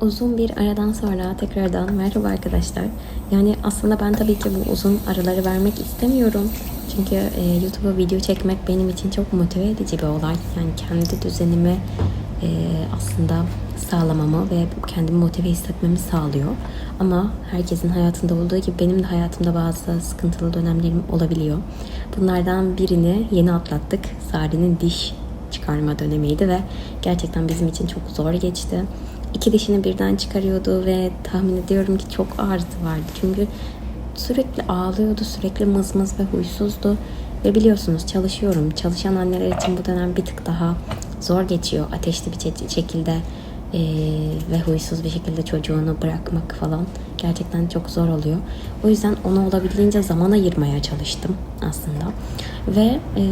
Uzun bir aradan sonra tekrardan merhaba arkadaşlar. Yani aslında ben tabii ki bu uzun araları vermek istemiyorum. Çünkü e, YouTube'a video çekmek benim için çok motive edici bir olay. Yani kendi düzenimi e, aslında sağlamamı ve kendimi motive hissetmemi sağlıyor. Ama herkesin hayatında olduğu gibi benim de hayatımda bazı sıkıntılı dönemlerim olabiliyor. Bunlardan birini yeni atlattık. Sare'nin diş çıkarma dönemiydi ve gerçekten bizim için çok zor geçti. İki dişini birden çıkarıyordu ve tahmin ediyorum ki çok ağrısı vardı. Çünkü sürekli ağlıyordu, sürekli mızmız ve huysuzdu. Ve biliyorsunuz çalışıyorum. Çalışan anneler için bu dönem bir tık daha zor geçiyor. Ateşli bir şekilde eee, ve huysuz bir şekilde çocuğunu bırakmak falan gerçekten çok zor oluyor. O yüzden ona olabildiğince zaman ayırmaya çalıştım aslında. Ve eee,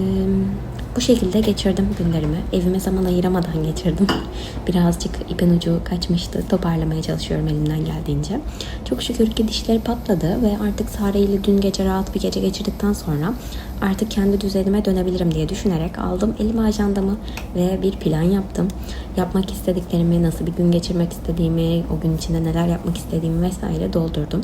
bu şekilde geçirdim günlerimi. Evime zaman ayıramadan geçirdim. Birazcık ipin ucu kaçmıştı. Toparlamaya çalışıyorum elimden geldiğince. Çok şükür ki dişleri patladı ve artık Sare ile dün gece rahat bir gece geçirdikten sonra artık kendi düzenime dönebilirim diye düşünerek aldım elime ajandamı ve bir plan yaptım. Yapmak istediklerimi, nasıl bir gün geçirmek istediğimi, o gün içinde neler yapmak istediğimi vesaire doldurdum.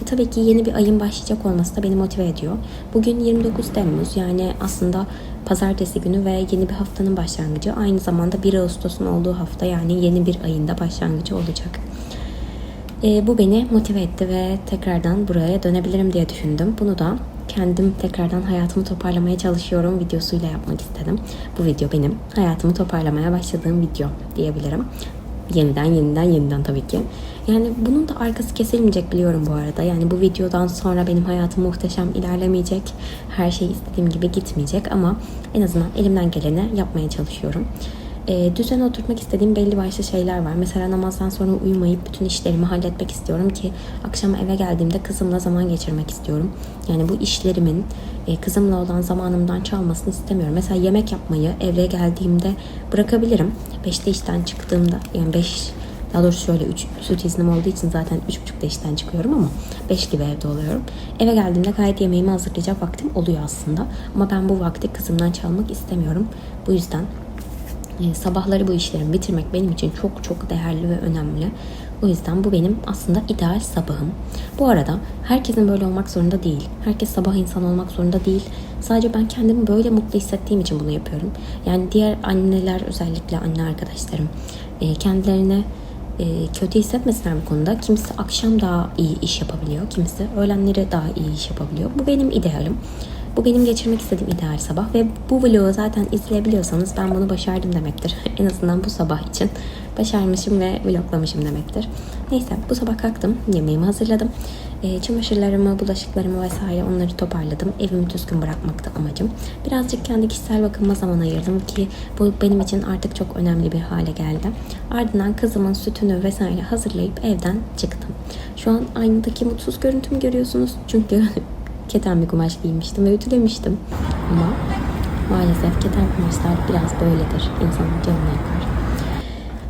Ve tabii ki yeni bir ayın başlayacak olması da beni motive ediyor. Bugün 29 Temmuz yani aslında pazartesi günü ve yeni bir haftanın başlangıcı. Aynı zamanda 1 Ağustos'un olduğu hafta yani yeni bir ayında başlangıcı olacak. E, bu beni motive etti ve tekrardan buraya dönebilirim diye düşündüm. Bunu da kendim tekrardan hayatımı toparlamaya çalışıyorum videosuyla yapmak istedim. Bu video benim hayatımı toparlamaya başladığım video diyebilirim. Yeniden yeniden yeniden tabii ki. Yani bunun da arkası kesilmeyecek biliyorum bu arada. Yani bu videodan sonra benim hayatım muhteşem ilerlemeyecek. Her şey istediğim gibi gitmeyecek ama en azından elimden geleni yapmaya çalışıyorum e, düzene oturtmak istediğim belli başlı şeyler var. Mesela namazdan sonra uyumayıp bütün işlerimi halletmek istiyorum ki akşam eve geldiğimde kızımla zaman geçirmek istiyorum. Yani bu işlerimin e, kızımla olan zamanımdan çalmasını istemiyorum. Mesela yemek yapmayı eve geldiğimde bırakabilirim. 5'te işten çıktığımda yani 5 daha doğrusu şöyle 3 süt iznim olduğu için zaten 3.30'da işten çıkıyorum ama 5 gibi evde oluyorum. Eve geldiğimde gayet yemeğimi hazırlayacak vaktim oluyor aslında. Ama ben bu vakti kızımdan çalmak istemiyorum. Bu yüzden e, sabahları bu işlerimi bitirmek benim için çok çok değerli ve önemli. O yüzden bu benim aslında ideal sabahım. Bu arada herkesin böyle olmak zorunda değil. Herkes sabah insan olmak zorunda değil. Sadece ben kendimi böyle mutlu hissettiğim için bunu yapıyorum. Yani diğer anneler özellikle anne arkadaşlarım e, kendilerine e, kötü hissetmesinler bu konuda. Kimisi akşam daha iyi iş yapabiliyor. Kimisi öğlenleri daha iyi iş yapabiliyor. Bu benim idealim. Bu benim geçirmek istediğim ideal sabah ve bu vlogu zaten izleyebiliyorsanız ben bunu başardım demektir. en azından bu sabah için başarmışım ve vloglamışım demektir. Neyse bu sabah kalktım, yemeğimi hazırladım. E, çamaşırlarımı, bulaşıklarımı vesaire onları toparladım. Evimi düzgün bırakmakta amacım. Birazcık kendi kişisel bakıma zaman ayırdım ki bu benim için artık çok önemli bir hale geldi. Ardından kızımın sütünü vesaire hazırlayıp evden çıktım. Şu an aynadaki mutsuz görüntümü görüyorsunuz. Çünkü keten bir kumaş giymiştim ve ütülemiştim. Ama maalesef keten kumaşlar biraz böyledir. İnsanın canını yakar.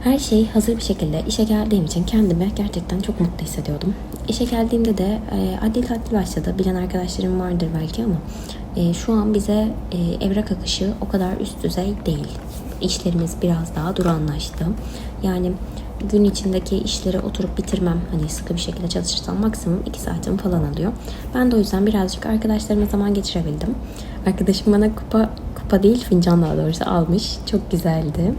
Her şey hazır bir şekilde işe geldiğim için kendimi gerçekten çok mutlu hissediyordum. İşe geldiğimde de e, adli tatil başladı. Bilen arkadaşlarım vardır belki ama e, şu an bize e, evrak akışı o kadar üst düzey değil. İşlerimiz biraz daha duranlaştı. Yani gün içindeki işleri oturup bitirmem hani sıkı bir şekilde çalışırsam maksimum 2 saatim falan alıyor. Ben de o yüzden birazcık arkadaşlarıma zaman geçirebildim. Arkadaşım bana kupa kupa değil fincan daha doğrusu almış. Çok güzeldi.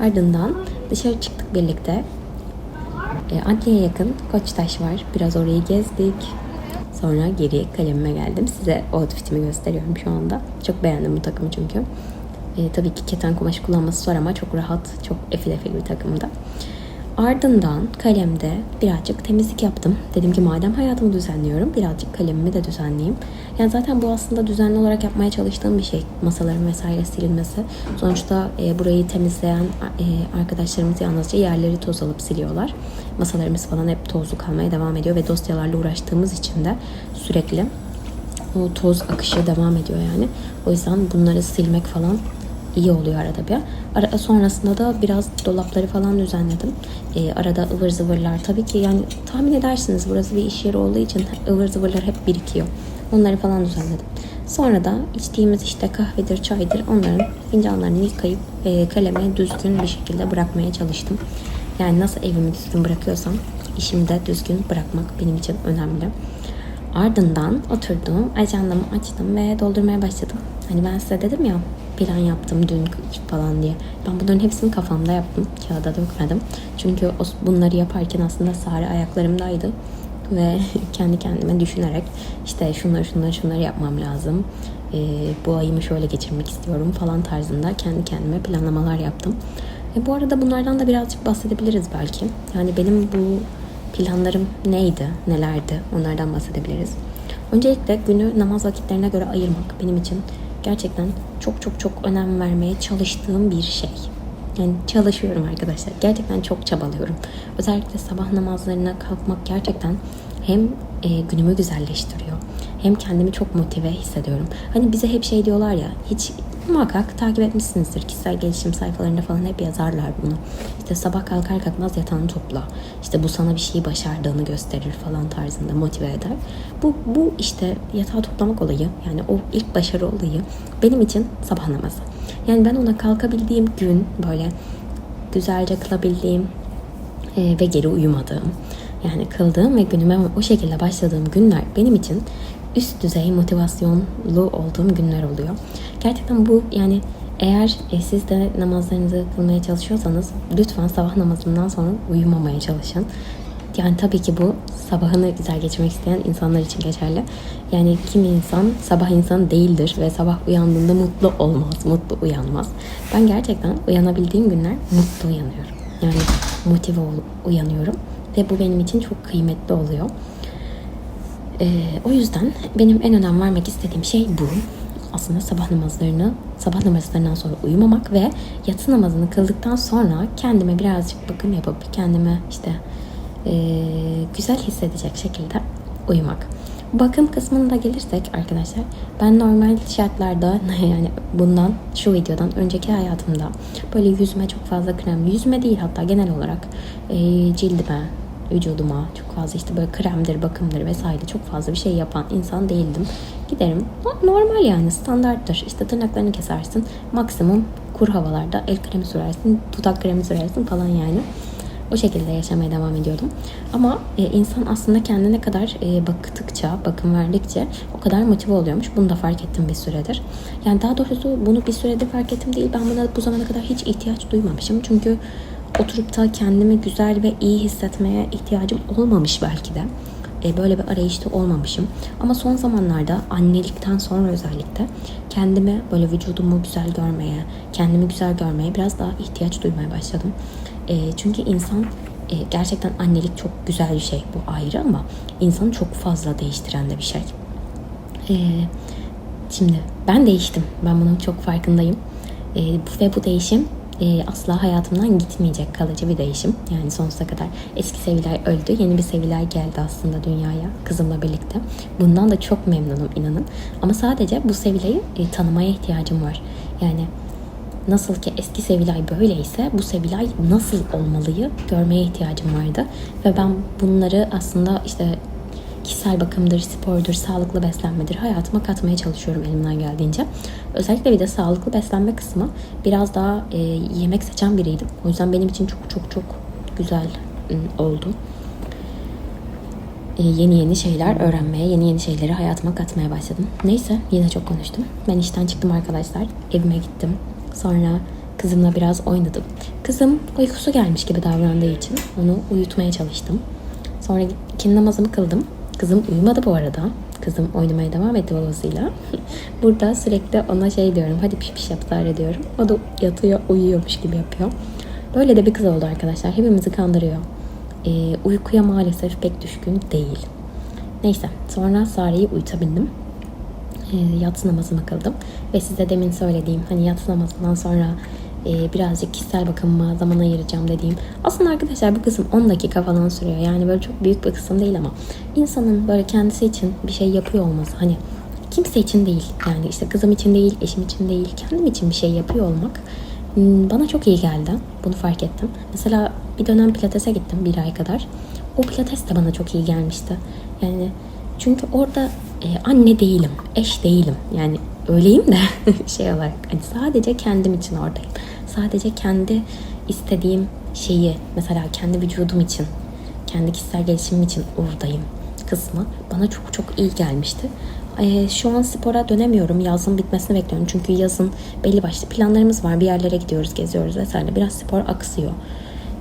Ardından dışarı çıktık birlikte. E, yakın Koçtaş var. Biraz orayı gezdik. Sonra geri kalemime geldim. Size outfitimi gösteriyorum şu anda. Çok beğendim bu takımı çünkü. E, tabii ki keten kumaş kullanması zor ama çok rahat, çok efil efil bir takımda. Ardından kalemde birazcık temizlik yaptım. Dedim ki madem hayatımı düzenliyorum birazcık kalemimi de düzenleyeyim. Yani zaten bu aslında düzenli olarak yapmaya çalıştığım bir şey. Masaların vesaire silinmesi. Sonuçta e, burayı temizleyen e, arkadaşlarımız yalnızca yerleri toz alıp siliyorlar. Masalarımız falan hep tozlu kalmaya devam ediyor ve dosyalarla uğraştığımız için de sürekli o toz akışı devam ediyor yani. O yüzden bunları silmek falan iyi oluyor arada bir. Ara, sonrasında da biraz dolapları falan düzenledim. Ee, arada ıvır zıvırlar tabii ki yani tahmin edersiniz burası bir iş yeri olduğu için ıvır zıvırlar hep birikiyor. Onları falan düzenledim. Sonra da içtiğimiz işte kahvedir, çaydır onların fincanlarını yıkayıp e, kaleme düzgün bir şekilde bırakmaya çalıştım. Yani nasıl evimi düzgün bırakıyorsam işimi de düzgün bırakmak benim için önemli. Ardından oturdum, ajandamı açtım ve doldurmaya başladım. Hani ben size dedim ya plan yaptım dün falan diye. Ben bunların hepsini kafamda yaptım. Kağıda dökmedim. Çünkü bunları yaparken aslında Sare ayaklarımdaydı. Ve kendi kendime düşünerek işte şunları şunları şunları yapmam lazım. Ee, bu ayımı şöyle geçirmek istiyorum falan tarzında kendi kendime planlamalar yaptım. E, bu arada bunlardan da birazcık bahsedebiliriz belki. Yani benim bu planlarım neydi, nelerdi onlardan bahsedebiliriz. Öncelikle günü namaz vakitlerine göre ayırmak benim için gerçekten çok çok çok önem vermeye çalıştığım bir şey. Yani çalışıyorum arkadaşlar. Gerçekten çok çabalıyorum. Özellikle sabah namazlarına kalkmak gerçekten hem e, günümü güzelleştiriyor hem kendimi çok motive hissediyorum. Hani bize hep şey diyorlar ya hiç muhakkak takip etmişsinizdir. Kişisel gelişim sayfalarında falan hep yazarlar bunu. İşte sabah kalkar kalkmaz yatağını topla. İşte bu sana bir şeyi başardığını gösterir falan tarzında motive eder. Bu, bu işte yatağı toplamak olayı yani o ilk başarı olayı benim için sabah namazı. Yani ben ona kalkabildiğim gün böyle güzelce kılabildiğim e, ve geri uyumadığım yani kıldığım ve günüme o şekilde başladığım günler benim için üst düzey motivasyonlu olduğum günler oluyor. Gerçekten bu yani eğer e, siz de namazlarınızı kılmaya çalışıyorsanız lütfen sabah namazından sonra uyumamaya çalışın. Yani tabii ki bu sabahını güzel geçirmek isteyen insanlar için geçerli. Yani kimi insan sabah insanı değildir ve sabah uyandığında mutlu olmaz, mutlu uyanmaz. Ben gerçekten uyanabildiğim günler mutlu uyanıyorum. Yani motive uyanıyorum ve bu benim için çok kıymetli oluyor. Ee, o yüzden benim en önem vermek istediğim şey bu. Aslında sabah namazlarını, sabah namazlarından sonra uyumamak ve yatsı namazını kıldıktan sonra kendime birazcık bakım yapıp kendime işte e, güzel hissedecek şekilde uyumak. Bakım kısmına da gelirsek arkadaşlar ben normal şartlarda yani bundan şu videodan önceki hayatımda böyle yüzüme çok fazla krem yüzüme değil hatta genel olarak e, cildime vücuduma çok fazla işte böyle kremdir, bakımdır vesaire çok fazla bir şey yapan insan değildim. Giderim. Normal yani standarttır. İşte tırnaklarını kesersin. Maksimum kuru havalarda el kremi sürersin, dudak kremi sürersin falan yani. O şekilde yaşamaya devam ediyordum. Ama e, insan aslında kendine ne kadar e, baktıkça, bakım verdikçe o kadar motive oluyormuş. Bunu da fark ettim bir süredir. Yani daha doğrusu bunu bir süredir fark ettim değil. Ben buna bu zamana kadar hiç ihtiyaç duymamışım. Çünkü oturup da kendimi güzel ve iyi hissetmeye ihtiyacım olmamış belki de. E, böyle bir arayışta olmamışım. Ama son zamanlarda annelikten sonra özellikle kendimi böyle vücudumu güzel görmeye, kendimi güzel görmeye biraz daha ihtiyaç duymaya başladım. E, çünkü insan e, gerçekten annelik çok güzel bir şey bu ayrı ama insanı çok fazla değiştiren de bir şey. E, şimdi ben değiştim. Ben bunun çok farkındayım. E, ve bu değişim e, asla hayatımdan gitmeyecek kalıcı bir değişim. Yani sonsuza kadar eski Sevilay öldü. Yeni bir Sevilay geldi aslında dünyaya kızımla birlikte. Bundan da çok memnunum inanın. Ama sadece bu Sevilay'ı e, tanımaya ihtiyacım var. Yani nasıl ki eski Sevilay böyleyse bu Sevilay nasıl olmalıyı görmeye ihtiyacım vardı. Ve ben bunları aslında işte kişisel bakımdır, spordur, sağlıklı beslenmedir hayatıma katmaya çalışıyorum elimden geldiğince. Özellikle bir de sağlıklı beslenme kısmı biraz daha e, yemek seçen biriydim. O yüzden benim için çok çok çok güzel oldu. E, yeni yeni şeyler öğrenmeye, yeni yeni şeyleri hayatıma katmaya başladım. Neyse yine çok konuştum. Ben işten çıktım arkadaşlar. Evime gittim. Sonra kızımla biraz oynadım. Kızım uykusu gelmiş gibi davrandığı için onu uyutmaya çalıştım. Sonra ikindi namazımı kıldım. Kızım uyumadı bu arada. Kızım oynamaya devam etti babasıyla. Burada sürekli ona şey diyorum. Hadi piş piş yap Zahra diyorum. O da yatıyor, uyuyormuş gibi yapıyor. Böyle de bir kız oldu arkadaşlar. Hepimizi kandırıyor. Ee, uykuya maalesef pek düşkün değil. Neyse sonra Sare'yi uyutabildim. E, yatsı namazımı kıldım. Ve size demin söylediğim hani yatsı namazından sonra e, birazcık kişisel bakımıma zaman ayıracağım dediğim. Aslında arkadaşlar bu kısım 10 dakika falan sürüyor. Yani böyle çok büyük bir kısım değil ama insanın böyle kendisi için bir şey yapıyor olması hani kimse için değil. Yani işte kızım için değil, eşim için değil, kendim için bir şey yapıyor olmak hmm, bana çok iyi geldi. Bunu fark ettim. Mesela bir dönem pilatese gittim bir ay kadar. O pilates de bana çok iyi gelmişti. Yani çünkü orada e, anne değilim, eş değilim. Yani öyleyim de şey olarak hani sadece kendim için oradayım. Sadece kendi istediğim şeyi mesela kendi vücudum için, kendi kişisel gelişimim için oradayım kısmı bana çok çok iyi gelmişti. Ee, şu an spora dönemiyorum. Yazın bitmesini bekliyorum. Çünkü yazın belli başlı planlarımız var. Bir yerlere gidiyoruz, geziyoruz vesaire. Biraz spor aksıyor.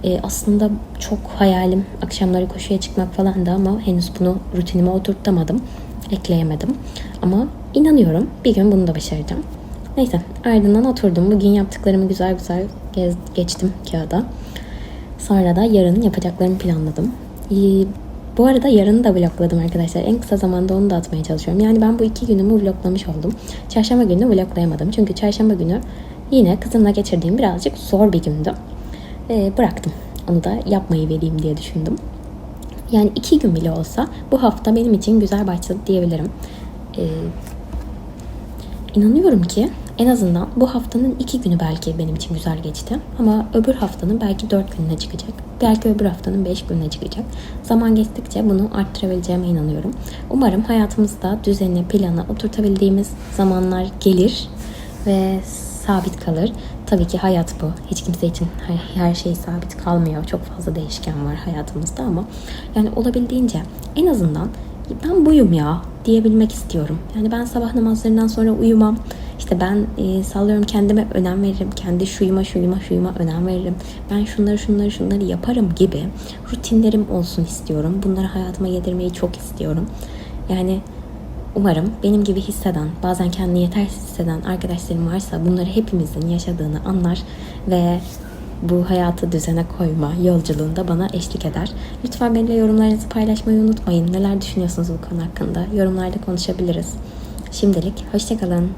Ee, aslında çok hayalim akşamları koşuya çıkmak falan da ama henüz bunu rutinime oturtamadım. Ekleyemedim. Ama inanıyorum bir gün bunu da başaracağım. Neyse ardından oturdum. Bugün yaptıklarımı güzel güzel gez, geçtim kağıda. Sonra da yarın yapacaklarımı planladım. Ee, bu arada yarını da vlogladım arkadaşlar. En kısa zamanda onu da atmaya çalışıyorum. Yani ben bu iki günümü vloglamış oldum. Çarşamba günü vloglayamadım. Çünkü çarşamba günü yine kızımla geçirdiğim birazcık zor bir gündü. Ee, bıraktım. Onu da yapmayı vereyim diye düşündüm. Yani iki gün bile olsa bu hafta benim için güzel başladı diyebilirim. Ee, İnanıyorum ki en azından bu haftanın iki günü belki benim için güzel geçti. Ama öbür haftanın belki dört gününe çıkacak. Belki öbür haftanın beş gününe çıkacak. Zaman geçtikçe bunu arttırabileceğime inanıyorum. Umarım hayatımızda düzeni, plana oturtabildiğimiz zamanlar gelir ve sabit kalır. Tabii ki hayat bu. Hiç kimse için her, şey sabit kalmıyor. Çok fazla değişken var hayatımızda ama yani olabildiğince en azından ben buyum ya diyebilmek istiyorum. Yani ben sabah namazlarından sonra uyumam. İşte ben e, sallıyorum kendime önem veririm. Kendi şuyuma şuyuma şuyuma önem veririm. Ben şunları şunları şunları yaparım gibi rutinlerim olsun istiyorum. Bunları hayatıma yedirmeyi çok istiyorum. Yani umarım benim gibi hisseden, bazen kendini yetersiz hisseden arkadaşlarım varsa bunları hepimizin yaşadığını anlar ve bu hayatı düzene koyma yolculuğunda bana eşlik eder. Lütfen benimle yorumlarınızı paylaşmayı unutmayın. Neler düşünüyorsunuz bu konu hakkında? Yorumlarda konuşabiliriz. Şimdilik hoşçakalın.